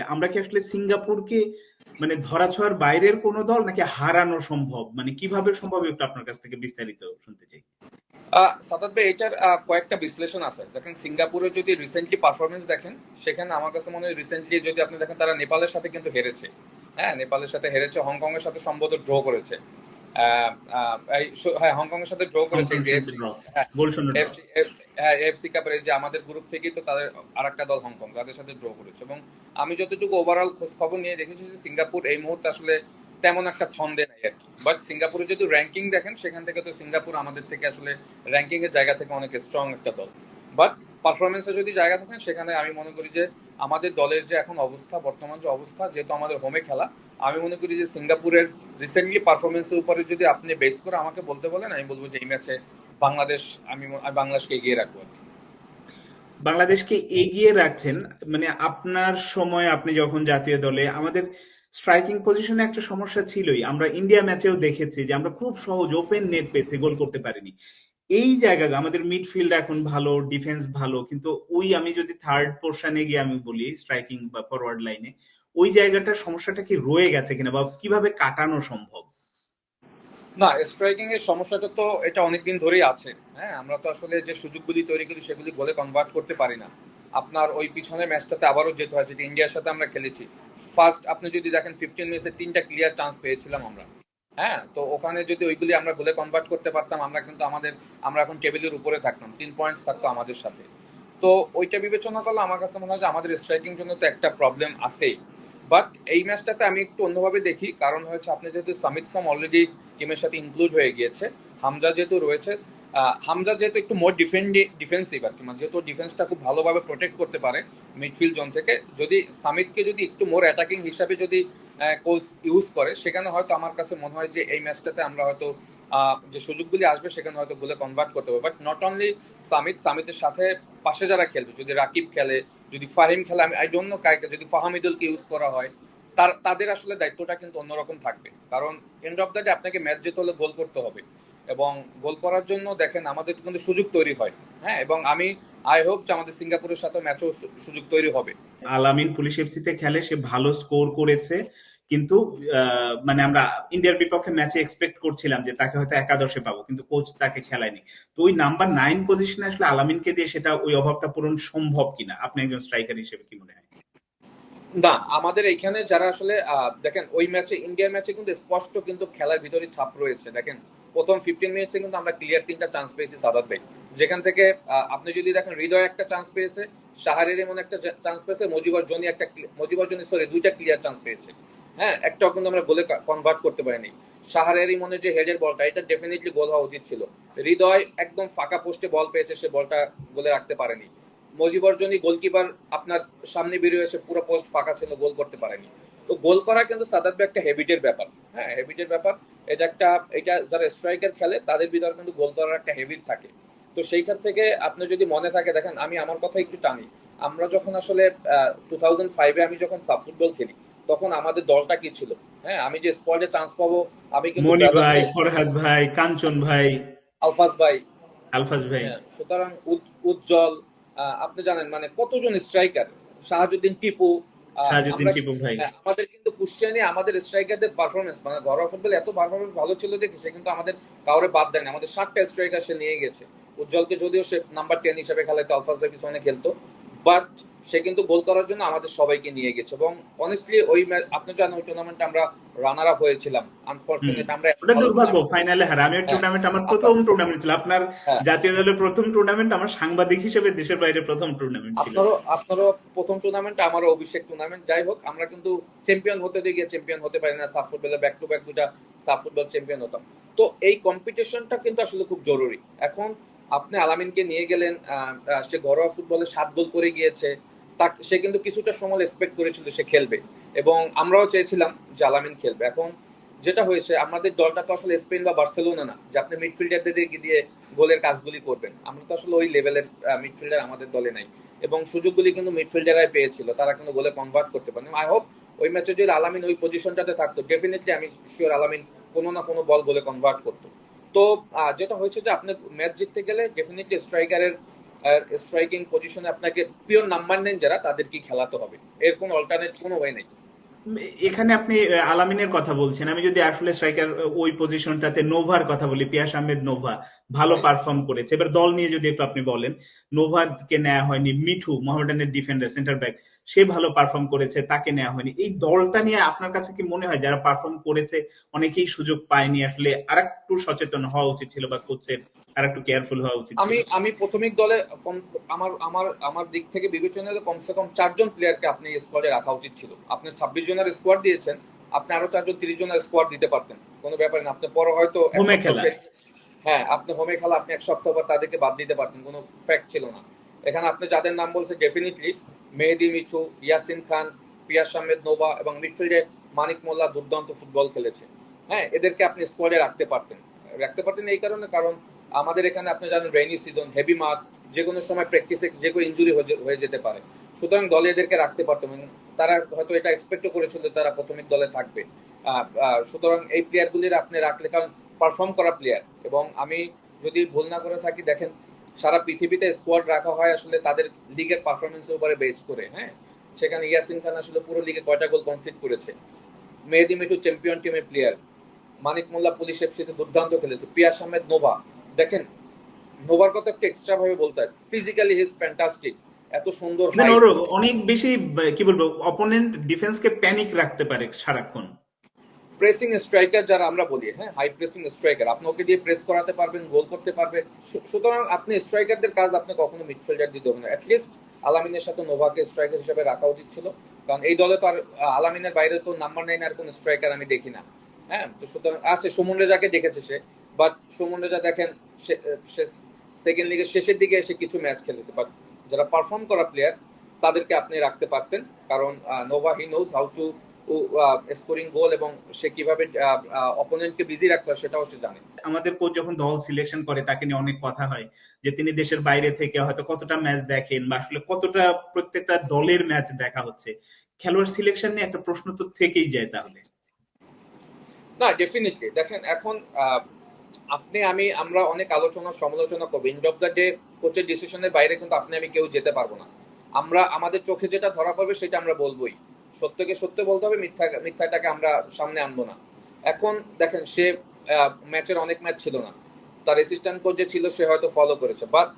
আসলে? আমরা কি আসলে সিঙ্গাপুরকে মানে ধরাছোঁয়ার বাইরের কোন দল নাকি হারানো সম্ভব? মানে কীভাবে সম্ভব একটু আপনার কাছ থেকে বিস্তারিত শুনতে চাই। সাদাত ভাই এটার কয়েকটা বিশ্লেষণ আছে। দেখেন সিঙ্গাপুরের যদি রিসেন্টলি পারফরমেন্স দেখেন সেখানে আমার কাছে মনে হয় রিসেন্টলি যদি আপনি দেখেন তারা নেপালের সাথে কিন্তু হেরেছে। হ্যাঁ নেপালের সাথে হেরেছে হংকং এর সাথে সম্ভবত ড্র করেছে। হ্যাঁ হংকং এর সাথে ড্র করেছে এফসি কাপের যে আমাদের গ্রুপ থেকেই তো তাদের আর একটা দল হংকং তাদের সাথে ড্র করেছে। এবং আমি যতটুকু ওভারঅল খোঁজ খবর নিয়ে দেখেছি যে সিঙ্গাপুর এই মুহূর্তে আসলে তেমন একটা ছন্দে নাই আর কি। বাট সিঙ্গাপুরে যদি র্যাঙ্কিং দেখেন, সেখান থেকে তো সিঙ্গাপুর আমাদের থেকে আসলে র্যাঙ্কিং এর জায়গা থেকে অনেক স্ট্রং একটা দল। বাট পারফরমেন্সে যদি জায়গা থাকেন, সেখানে আমি মনে করি যে আমাদের দলের যে এখন অবস্থা, বর্তমান যে অবস্থা, যেহেতু আমাদের হোমে খেলা, আমি মনে করি যে সিঙ্গাপুরের রিসেন্টলি পারফরমেন্সের উপরে যদি আপনি বেস করে আমাকে বলতে বলেন, আমি বলব যে এই ম্যাচে বাংলাদেশ, আমি বাংলাদেশকে এগিয়ে রাখব আর কি। বাংলাদেশকে এগিয়ে রাখছেন মানে আপনার সময় আপনি যখন জাতীয় দলে, আমাদের স্ট্রাইকিং পজিশনে একটা সমস্যা ছিলই। আমরা ইন্ডিয়া ম্যাচেও দেখেছি যে আমরা খুব সহজ ওপেন নেট পেতে গোল করতে পারিনি। এই জায়গা আমাদের মিডফিল্ড এখন ভালো ডিফেন্স ভালো, কিন্তু ওই আমি যদি থার্ড পোর্শনে গিয়ে আমি বলি স্ট্রাইকিং বা ফরওয়ার্ড লাইনে ওই জায়গাটার সমস্যাটা কি রয়ে গেছে কিনা বা কীভাবে কাটানো সম্ভব? না স্ট্রাইকিং এর সমস্যাটা তো এটা অনেকদিন ধরেই আছে। হ্যাঁ আমরা তো আসলে যে সুযোগগুলি তৈরি করি সেগুলি গোলে কনভার্ট করতে পারি না। আপনার ওই পিছনের ম্যাচটাতে আবারও যেতে হয়, যেটা ইন্ডিয়ার সাথে আমরা খেলেছি। ফার্স্ট আপনি যদি দেখেন ফিফটিন মিনিটসে তিনটা ক্লিয়ার চান্স পেয়েছিলাম আমরা। হ্যাঁ তো ওখানে যদি ওইগুলি আমরা গোলে কনভার্ট করতে পারতাম, আমরা কিন্তু আমাদের, আমরা এখন টেবিলের উপরে থাকতাম। তিন পয়েন্টস থাকতো আমাদের সাথে। তো ওইটা বিবেচনা করলে আমার কাছে মনে হয় যে আমাদের স্ট্রাইকিং জন্য তো একটা প্রবলেম আছেই। বাট এই ম্যাচটাতে আমি একটু অন্যভাবে দেখি। কারণ হয়েছে, আপনি যেহেতু সামিত সাম অলরেডি টিমের সাথে ইনক্লুড হয়ে গিয়েছে। হামজা যেহেতু রয়েছে হামজা যেহেতু একটু মোর ডিফেন্ডি ডিফেন্সিভ আর কি মানে যেহেতু ডিফেন্সটা খুব ভালোভাবে প্রোটেক্ট করতে পারে মিডফিল্ড জোন থেকে, যদি সামিতকে যদি একটু মোর অ্যাটাকিং হিসাবে যদি কোচ ইউজ করে, সেখানে হয়তো আমার কাছে মনে হয় যে এই ম্যাচটাতে আমরা হয়তো যে সুযোগগুলি আসবে সেখানে হয়তো বলে কনভার্ট করতে হবে বাট নট অনলি সামিত সামিতের সাথে পাশে যারা খেলবে, যদি রাকিব খেলে, যদি ফাহিম খেলে, আমি আই ডোন্ট নো কাইকে যদি ফাহামিদুলকে ইউজ করা হয় তার, তাদের আসলে দায়িত্বটা কিন্তু অন্যরকম থাকবে। কারণ এন্ড অফ দ্য ডে আপনাকে ম্যাচ যেতে হলে গোল করতে হবে। এবং গোল করার জন্য দেখেন আমাদের কিন্তু সুযোগ তৈরি হয়। হ্যাঁ এবং আমি আই হোপ যে আমাদের সিঙ্গাপুরের সাথে ম্যাচও সুযোগ তৈরি হবে। আলামিন পুলিশ এফসিতে খেলে সে ভালো স্কোর করেছে। কিন্তু মানে আমরা ইন্ডিয়ার বিপক্ষে ম্যাচে এক্সপেক্ট করছিলাম যে তাকে হয়তো একাদশে পাবো, কিন্তু কোচ তাকে খেলায়নি। তো ওই নাম্বার নাইন পজিশনে আসলে আলামিনকে দিয়ে সেটা ওই অভাবটা পূরণ সম্ভব কিনা? আপনি একজন স্ট্রাইকার হিসেবে কি মনে হয়? না, আমাদের এখানে যারা আসলে দেখেন, ওই ম্যাচে, ইন্ডিয়ার ম্যাচে কিন্তু স্পষ্ট কিন্তু খেলার ভিতরে ছাপ রয়েছে। দেখেন, প্রথম ফিফটিন মিনিটসে কিন্তু আমরা ক্লিয়ার তিনটা চান্স পেয়েছি সাদাত ভাই। যেখান থেকে আপনি যদি দেখেন, হৃদয় একটা চান্স পেয়েছে শাহারের এমন একটা চান্স পেয়েছে, মজিবর জনি একটা মজিবর জনি সরি দুইটা ক্লিয়ার চান্স পেয়েছে। হ্যাঁ একটাও কিন্তু আমরা গোলে কনভার্ট করতে পারিনি। সাহারেরই মনে যে হেডের বলটা, এটা ডেফিনেটলি গোল হওয়া উচিত ছিল। হৃদয় একদম ফাঁকা পোস্টে বল পেয়েছে, সে বলটা গোলে রাখতে পারেনি। মজিবর জনি গোলকিপার আপনার সামনে বেরিয়ে এসে পুরো পোস্ট ফাঁকা ছিল গোল করতে পারেনি। তো গোল করা কিন্তু সাদাত একটা হেবিটের ব্যাপার। হ্যাঁ হেবিটের ব্যাপার। এটা একটা এটা যারা স্ট্রাইকার খেলে তাদের ভিতরে কিন্তু গোল করার একটা হেবিট থাকে। তো সেইখান থেকে আপনি যদি মনে থাকে দেখেন আমি আমার কথা একটু টানি। আমরা যখন আসলে টু থাউজেন্ড ফাইভে আমি যখন সাব ফুটবল খেলি তখন আমাদের দলটা কি ছিল? হ্যাঁ আমি যে স্পটে চান্স পাবো আমি কিন্তু মনি ভাই ফরহাদ ভাই কাঞ্চন ভাই আলফাজ ভাই। আলফাজ ভাই। সুতরাং উজ্জ্বল আপনি জানেন মানে কতজন স্ট্রাইকার শাহাজুদ্দিন টিপু হ্যাঁ, আমাদের কিন্তু কুশ্চিয়ানে আমাদের স্ট্রাইকারদের পারফরমেন্স মানে ঘরোয়া ফুটবল এত পারফরমেন্স ভালো ছিল দেখে সে কিন্তু আমাদের কাউরে বাদ দেয়নি। আমাদের সাতটা স্ট্রাইকার সে নিয়ে গেছে। উজ্জ্বলকে যদিও সে নাম্বার টেন হিসেবে খেলাইতো আলফাজ ভাই পিছনে খেলতো। বাট সে কিন্তু গোল করার জন্য আমাদের সবাইকে নিয়ে গেছে এবং অনেস্টলি ওই আপনি জানেন ওই টুর্নামেন্টে আমরা রানার আপ হয়েছিলাম আনফরচুনেট আমরা ওটা দুর্ভাগ্য ফাইনালে হারা আমি টুর্নামেন্ট আমার প্রথম টুর্নামেন্ট ছিল। আপনার হ্যাঁ। জাতীয় দলের প্রথম টুর্নামেন্ট আমার সাংবাদিক হিসেবে দেশের বাইরে প্রথম টুর্নামেন্ট ছিল। আপনারও আপনারও প্রথম টুর্নামেন্ট আমারও অভিষেক টুর্নামেন্ট যাই হোক আমরা কিন্তু চ্যাম্পিয়ন হতে দিয়ে চ্যাম্পিয়ন হতে পারি না। সাফ ফুটবলে ব্যাক টু ব্যাক দুটা সাফ ফুটবল চ্যাম্পিয়ন হতাম। তো এই কম্পিটিশনটা কিন্তু আসলে খুব জরুরি। এখন আপনি আলামিনকে নিয়ে গেলেন সে ঘরোয়া ফুটবলে সাত গোল করে গিয়েছে। সে কিন্তু কিছুটা সময় এক্সপেক্ট করেছিল সে খেলবে। এবং আমরাও চেয়েছিলাম যে আলামিন খেলবে। এখন যেটা হয়েছে, আমাদের দলটা তো আসলে স্পেন বা বার্সেলোনা না, যে আপনি মিডফিল্ডারদের দিয়ে গোলের কাজগুলি করবেন। আমরা তো আসলে ওই লেভেলের মিডফিল্ডার আমাদের দলে নাই। এবং সুযোগগুলি কিন্তু মিডফিল্ডারাই পেয়েছিল। তারা কিন্তু গোলে কনভার্ট করতে পারেন। আই হোপ ওই ম্যাচে যদি আলামিন ওই পজিশনটাতে থাকতো ডেফিনেটলি আমি শিওর আলামিন কোনো না কোনো বল গোলে কনভার্ট করতো। তো যেটা হয়েছে যে আপনি ম্যাচ জিততে গেলে ডেফিনেটলি স্ট্রাইকারের আর স্ট্রাইকিং পজিশনে আপনাকে পিওর নাম্বার নেন যারা তাদেরকে খেলাতে হবে। এর কোনো অল্টারনেট কোনো ওয়ে নেই। এখানে আপনি আলামিনের কথা বলছেন। আমি যদি আসলে স্ট্রাইকার ওই পজিশনটাতে নোভার কথা বলি পিয়াস আহমেদ নোভা ভালো পারফর্ম করেছে। এবার দল নিয়ে যদি একটু আপনি বলেন নোভাকে নেওয়া হয়নি মিঠু মোহামেডানের ডিফেন্ডার সেন্টার ব্যাক সে ভালো পারফর্ম করেছে তাকে নেওয়া হয়নি। এই দলটা নিয়ে আপনার কাছে কি মনে হয় যারা পারফর্ম করেছে অনেকেই সুযোগ পায়নি আসলে আরেকটু সচেতন হওয়া উচিত ছিল বা কোচের আরেকটু কেয়ারফুল হওয়া উচিত আমি আমি প্রাথমিক দলে আমার আমার আমার দিক থেকে বিবেচনায় কমসে কম চারজন প্লেয়ারকে আপনি স্কোয়াডে রাখা উচিত ছিল। আপনি ছাব্বিশ জনের স্কোয়াড দিয়েছেন আপনি আরও চারজন তিরিশ জনের স্কোয়াড দিতে পারতেন কোনো ব্যাপার না। আপনি পরে হয়তো খেলা। হ্যাঁ আপনি হোমে খেলা আপনি এক সপ্তাহ পর তাদেরকে বাদ দিতে পারতেন কোনো ফ্যাক্ট ছিল না। এখানে আপনি যাদের নাম বলছে ডেফিনেটলি মেহেদি, মিঠু, ইয়াসিন খান, পিয়াস আহমেদ নোভা এবং মিডফিল্ডে মানিক মোল্লা দুর্দান্ত ফুটবল খেলেছে। হ্যাঁ এদেরকে আপনি স্কোয়াডে রাখতে পারতেন। রাখতে পারতেন এই কারণে, কারণ আমাদের এখানে আপনি জানেন রেইনি সিজন হেভি মাঠ, যে কোনো সময় প্র্যাকটিসে যে কোনো ইঞ্জুরি হয়ে যেতে পারে। সুতরাং দলে এদেরকে রাখতে পারতো এবং তারা হয়তো এটা এক্সপেক্টও করেছিল তারা প্রাথমিক দলে থাকবে। সুতরাং এই প্লেয়ারগুলির আপনি রাখলে, কারণ পারফর্ম করা প্লেয়ার এবং আমি যদি ভুল না করে থাকি, দেখেন সারা পৃথিবীতে স্কোয়াড রাখা হয় আসলে তাদের লিগের পারফরমেন্সের উপরে বেস করে হ্যাঁ? সেখানে ইয়াসিন খান আসলে পুরো লিগে কয়টা গোল কনসিড করেছে? মেহেদি মিঠু চ্যাম্পিয়ন টিমের প্লেয়ার মানিক মোল্লা পুলিশ এফসিতে দুর্দান্ত খেলেছে পিয়াস আহমেদ নোভা। দেখেন নোভার কথা একটু এক্সট্রা ভাবে বলতে হয় ফিজিক্যালি হিজ ফ্যান্টাস্টিক এত সুন্দর ইভেন অনেক বেশি কি বলব অপোনেন্ট ডিফেন্সকে প্যানিক রাখতে পারে সারাক্ষণ। প্রেসিং স্ট্রাইকার যারা আমরা বলি হ্যাঁ হাই প্রেসিং স্ট্রাইকার আপনি ওকে দিয়ে প্রেস করাতে পারবেন গোল করতে পারবেন। সুতরাং আপনি স্ট্রাইকারদের কাজ আপনি কখনো মিডফিল্ডার দিতে হবে না। অ্যাটলিস্ট আলামিনের সাথে নোভাকে স্ট্রাইকার হিসেবে রাখা উচিত ছিল। কারণ এই দলে তো আর আলামিনের বাইরে তো নাম্বার নাইন আর কোন স্ট্রাইকার আমি দেখি না। হ্যাঁ তো সুতরাং, আছে, সুমন রেজাকে দেখেছে সে বাট সুমন রেজা দেখেন, সে সেকেন্ড লিগের শেষের দিকে এসে কিছু ম্যাচ খেলেছে। বাট যারা পারফর্ম করা প্লেয়ার তাদেরকে আপনি রাখতে পারতেন। কারণ Nova he knows how to scoring goal এবং সে কীভাবে অপোনেন্টকে বিজি রাখতে হয় সেটাও সে জানে। আমাদের কোচ যখন দল সিলেকশন করে তাকে নিয়ে অনেক কথা হয় যে তিনি দেশের বাইরে থেকে হয়তো কতটা ম্যাচ দেখেন বা আসলে কতটা প্রত্যেকটা দলের ম্যাচ দেখা হচ্ছে। খেলোয়াড় সিলেকশন নিয়ে একটা প্রশ্ন তো থেকেই যায় তাহলে। না ডেফিনেটলি দেখেন এখন আপনি আমি আমরা অনেক আলোচনা সমালোচনা করব। ইন্ড অফ দ্য ডে কোচের ডিসিশনের বাইরে কিন্তু আপনি আমি কেউ যেতে পারব না। আমরা আমাদের চোখে যেটা ধরা পড়বে সেটা আমরা বলবোই। সত্যকে সত্য বলতে হবে মিথ্যা মিথ্যাটাকে আমরা সামনে আনব না। এখন দেখেন, সে ম্যাচের অনেক ম্যাচ ছিল না। তার অ্যাসিস্ট্যান্ট কোচ যে ছিল, সে হয়তো ফলো করেছে। বাট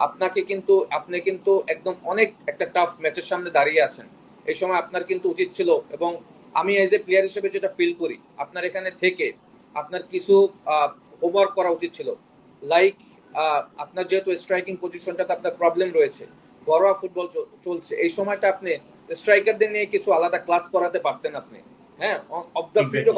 আপনাকে কিন্তু, আপনি কিন্তু একদম অনেক একটা টাফ ম্যাচের সামনে দাঁড়িয়ে আছেন। এই সময় আপনার কিন্তু উচিত ছিল এবং আমি এজ এ প্লেয়ার হিসেবে যেটা ফিল করি, আপনার এখানে থেকে আপনার কিছু হোমওয়ার্ক করা উচিত ছিল। লাইক আপনার যেহেতু স্ট্রাইকিং পজিশনটাতে আপনার প্রবলেম রয়েছে ঘরোয়া ফুটবল চলছে। এই সময়টা আপনি স্ট্রাইকারদের নিয়ে কিছু আলাদা ক্লাস করাতে পারতেন আপনি। হ্যাঁ? অফ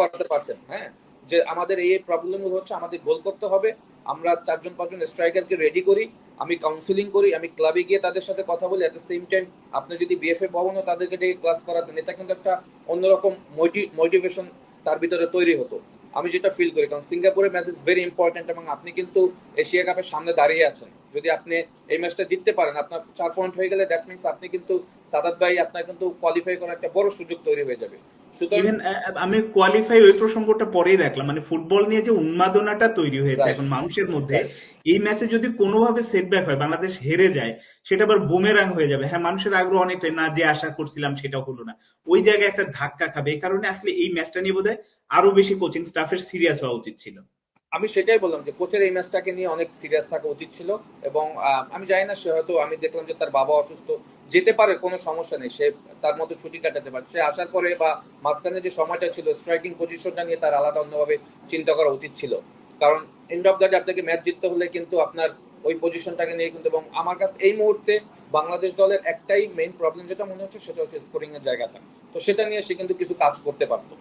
করাতে পারতেন হ্যাঁ? যে আমাদের এই প্রবলেম হচ্ছে আমাদের গোল করতে হবে। আমরা চারজন পাঁচজন স্ট্রাইকারকে রেডি করি আমি কাউন্সিলিং করি আমি ক্লাবে গিয়ে তাদের সাথে কথা বলি। অ্যাট দ্য সেম টাইম আপনি যদি বিএফএ ভবনও তাদেরকে ডেকে ক্লাস করাতেন এটা কিন্তু একটা অন্যরকম মোটিভেশন তার ভিতরে তৈরি হতো। আমি যেটা ফিল করি কারণ সিঙ্গাপুরের ম্যাচ ইজ ভেরি ইম্পর্টেন্ট এবং আপনি কিন্তু এশিয়া কাপের সামনে দাঁড়িয়ে আছেন। যদি আপনি এই ম্যাচটা জিততে পারেন আপনার চার পয়েন্ট হয়ে গেলে দ্যাট মিনস আপনি কিন্তু সাদাত ভাই আপনার কিন্তু কোয়ালিফাই করার একটা বড় সুযোগ তৈরি হয়ে যাবে। আমি কোয়ালিফাই ওই প্রসঙ্গটা পরেই রাখলাম। মানে ফুটবল নিয়ে যে উন্মাদনাটা তৈরি হয়েছে এখন মানুষের মধ্যে এই ম্যাচে যদি কোনোভাবে সেটব্যাক হয় বাংলাদেশ হেরে যায় সেটা আবার বুমেরাং হয়ে যাবে। হ্যাঁ মানুষের আগ্রহ অনেকটাই না যে আশা করছিলাম সেটা হলো না। ওই জায়গায় একটা ধাক্কা খাবে। এই কারণে আসলে এই ম্যাচটা নিয়ে বোধহয় আরও বেশি কোচিং স্টাফের সিরিয়াস হওয়া উচিত ছিল। আমি সেটাই বললাম যে কোচের এই ম্যাচটাকে নিয়ে অনেক সিরিয়াস থাকা উচিত ছিল এবং আমি জানি না, সে হয়তো আমি দেখলাম যে তার বাবা অসুস্থ, যেতে পারে, কোনো সমস্যা নেই, সে তার মতো ছুটি কাটাতে পারে। সে আসার পরে বা মাঝখানে যে সময়টা ছিল স্ট্রাইকিং পজিশনটা নিয়ে তার আলাদা অন্যভাবে চিন্তা করা উচিত ছিল। কারণ এন্ড অফ দ্য ডে আপনাকে ম্যাচ জিততে হলে কিন্তু আপনার ওই পজিশনটাকে নিয়ে কিন্তু, এবং আমার কাছে এই মুহূর্তে বাংলাদেশ দলের একটাই মেইন প্রবলেম যেটা মনে হচ্ছে, সেটা হচ্ছে স্কোরিং এর জায়গাটা। তো সেটা নিয়ে সে কিন্তু কিছু কাজ করতে পারতো।